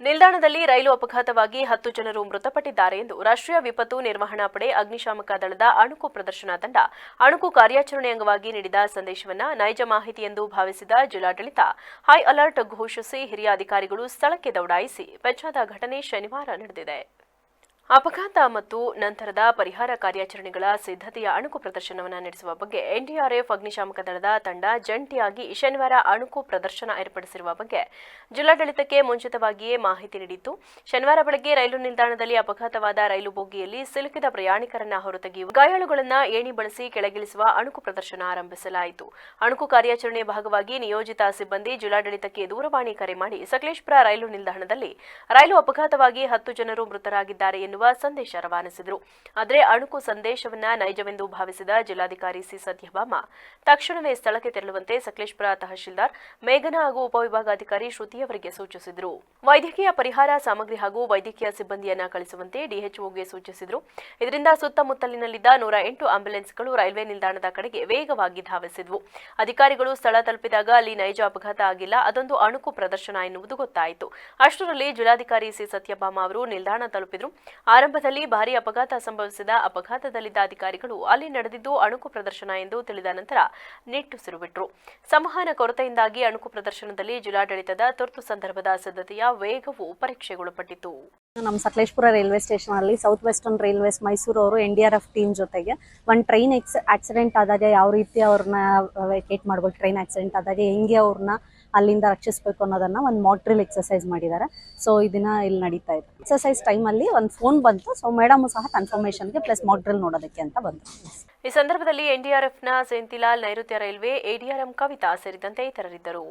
ನಿಲ್ದಾಣದಲ್ಲಿ ರೈಲು ಅಪಘಾತವಾಗಿ ಹತ್ತು ಜನರು ಮೃತಪಟ್ಟಿದ್ದಾರೆ ಎಂದು ರಾಷ್ಟ್ರೀಯ ವಿಪತ್ತು ನಿರ್ವಹಣಾ ಪಡೆ ಅಗ್ನಿಶಾಮಕ ದಳದ ಅಣುಕು ಪ್ರದರ್ಶನ ತಂಡ ಅಣುಕು ಕಾರ್ಯಾಚರಣೆ ಅಂಗವಾಗಿ ನೀಡಿದ ಸಂದೇಶವನ್ನ ನೈಜ ಮಾಹಿತಿ ಎಂದು ಭಾವಿಸಿದ ಜಿಲ್ಲಾಡಳಿತ ಹೈ ಅಲರ್ಟ್ ಘೋಷಿಸಿ ಹಿರಿಯ ಅಧಿಕಾರಿಗಳು ಸ್ಥಳಕ್ಕೆ ದೌಡಾಯಿಸಿ ಪೆಚ್ಚಾದ ಘಟನೆ ಶನಿವಾರ ನಡೆದಿದೆ. ಅಪಘಾತ ಮತ್ತು ನಂತರದ ಪರಿಹಾರ ಕಾರ್ಯಾಚರಣೆಗಳ ಸಿದ್ಧತೆಯ ಅಣುಕು ಪ್ರದರ್ಶನವನ್ನು ನಡೆಸುವ ಬಗ್ಗೆ ಎನ್ಡಿಆರ್ಎಫ್ ಅಗ್ನಿಶಾಮಕ ದಳದ ತಂಡ ಜಂಟಿಯಾಗಿ ಶನಿವಾರ ಅಣುಕು ಪ್ರದರ್ಶನ ಏರ್ಪಡಿಸಿರುವ ಬಗ್ಗೆ ಜಿಲ್ಲಾಡಳಿತಕ್ಕೆ ಮುಂಚಿತವಾಗಿಯೇ ಮಾಹಿತಿ ನೀಡಿತ್ತು. ಶನಿವಾರ ಬೆಳಗ್ಗೆ ರೈಲು ನಿಲ್ದಾಣದಲ್ಲಿ ಅಪಘಾತವಾದ ರೈಲು ಬೋಗಿಯಲ್ಲಿ ಸಿಲುಕಿದ ಪ್ರಯಾಣಿಕರನ್ನ ಹೊರತೆಗೆಯುವ ಗಾಯಾಳುಗಳನ್ನ ಏಣಿ ಬಳಸಿ ಕೆಳಗಿಳಿಸುವ ಅಣುಕು ಪ್ರದರ್ಶನ ಆರಂಭಿಸಲಾಯಿತು. ಅಣುಕು ಕಾರ್ಯಾಚರಣೆ ಭಾಗವಾಗಿ ನಿಯೋಜಿತ ಸಿಬ್ಬಂದಿ ಜಿಲ್ಲಾಡಳಿತಕ್ಕೆ ದೂರವಾಣಿ ಕರೆ ಮಾಡಿ ಸಕಲೇಶ್ಪುರ ರೈಲು ನಿಲ್ದಾಣದಲ್ಲಿ ರೈಲು ಅಪಘಾತವಾಗಿ ಹತ್ತು ಜನರು ಮೃತರಾಗಿದ್ದಾರೆ ಎನ್ನುವ ಸಂದೇಶ ರವಾನಿಸಿದರು. ಆದರೆ ಅಣುಕು ಸಂದೇಶವನ್ನ ನೈಜವೆಂದು ಭಾವಿಸಿದ ಜಿಲ್ಲಾಧಿಕಾರಿ ಸಿ ಸತ್ಯಭಾಮ ತಕ್ಷಣವೇ ಸ್ಥಳಕ್ಕೆ ತೆರಳುವಂತೆ ಸಕಲೇಶ್ಪುರ ತಹಶೀಲ್ದಾರ್ ಮೇಘನಾ ಹಾಗೂ ಉಪವಿಭಾಗಾಧಿಕಾರಿ ಶ್ರುತಿಯವರಿಗೆ ಸೂಚಿಸಿದರು. ವೈದ್ಯಕೀಯ ಪರಿಹಾರ ಸಾಮಗ್ರಿ ಹಾಗೂ ವೈದ್ಯಕೀಯ ಸಿಬ್ಬಂದಿಯನ್ನ ಕಳಿಸುವಂತೆ ಡಿಎಚ್ಒಗೆ ಸೂಚಿಸಿದರು. ಇದರಿಂದ ಸುತ್ತಮುತ್ತಲಿನಲ್ಲಿದ್ದ ನೂರ ಎಂಟು ಆಂಬ್ಯುಲೆನ್ಸ್ಗಳು ರೈಲ್ವೆ ನಿಲ್ದಾಣದ ಕಡೆಗೆ ವೇಗವಾಗಿ ಧಾವಿಸಿದ್ವು. ಅಧಿಕಾರಿಗಳು ಸ್ಥಳ ತಲುಪಿದಾಗ ಅಲ್ಲಿ ನೈಜ ಅಪಘಾತ ಆಗಿಲ್ಲ, ಅದೊಂದು ಅಣುಕು ಪ್ರದರ್ಶನ ಎನ್ನುವುದು ಗೊತ್ತಾಯಿತು. ಅಷ್ಟರಲ್ಲಿ ಜಿಲ್ಲಾಧಿಕಾರಿ ಸಿ ಸತ್ಯಭಾಮ ಅವರು ನಿಲ್ದಾಣ ತಲುಪಿದ್ರು. ಆರಂಭದಲ್ಲಿ ಭಾರೀ ಅಪಘಾತ ಸಂಭವಿಸಿದ ಅಪಘಾತದಲ್ಲಿದ್ದ ಅಧಿಕಾರಿಗಳು ಅಲ್ಲಿ ನಡೆದಿದ್ದು ಅಣುಕು ಪ್ರದರ್ಶನ ಎಂದು ತಿಳಿದ ನಂತರ ನಿಟ್ಟುಸಿರು ಬಿಟ್ಟರು ಸಂವಹನ ಕೊರತೆಯಿಂದಾಗಿ ಅಣುಕು ಪ್ರದರ್ಶನದಲ್ಲಿ ಜಿಲ್ಲಾಡಳಿತದ ತುರ್ತು ಸಂದರ್ಭದ ಸಿದ್ಧತೆಯ ವೇಗವು ಪರೀಕ್ಷೆಗೊಳಪಟ್ಟಿತು. ನಮ್ಮ ಸಕಲೇಶ್ಪುರ ರೈಲ್ವೆ ಸ್ಟೇಷನ್ ಅಲ್ಲಿ ಸೌತ್ ವೆಸ್ಟರ್ನ್ ರೈಲ್ವೆಸ್ ಮೈಸೂರು ಅವರು ಎನ್ ಆರ್ ಎಫ್ ಟೀಮ್ ಜೊತೆಗೆ ಒಂದು ಟ್ರೈನ್ ಎಕ್ಸ್ ಆಕ್ಸಿಡೆಂಟ್ ಆದಾಗ ಯಾವ ರೀತಿ ಅವ್ರನ್ನ ವೆಕೇಟ್ ಮಾಡ್ಬೋದು? ಟ್ರೈನ್ ಆಕ್ಸಿಡೆಂಟ್ ಆದಾಗ ಹೆಂಗೆ ಅವ್ರನ್ನ ಅಲ್ಲಿಂದ ರಕ್ಷಿಸಬೇಕು ಅನ್ನೋದನ್ನ ಒಂದು ಮಾಟ್ರಿಲ್ ಎಕ್ಸರ್ಸೈಸ್ ಮಾಡಿದ್ದಾರೆ ಸೊ ಇದನ್ನ ಇಲ್ಲಿ ನಡೀತಾ ಇದೆ. ಎಕ್ಸರ್ಸೈಸ್ ಅಲ್ಲಿ ಒಂದು ಫೋನ್ ಬಂತು. ಸೊ ಮೇಡಮ್ ಸಹ ಕನ್ಫರ್ಮೇಷನ್ಗೆ ಪ್ಲಸ್ ಮಾಡ್ರಿಲ್ ನೋಡೋದಕ್ಕೆ ಅಂತ ಬಂತು. ಈ ಸಂದರ್ಭದಲ್ಲಿ ಎನ್ಡಿಆರ್ಎಫ್ನ ಸೆಂತಿಲಾಲ್ ನೈಋತ್ಯ ರೈಲ್ವೆ ಎಡಿಆರ್ಎಂ ಕವಿತಾ ಸೇರಿದಂತೆ ಇತರರಿದ್ದರು.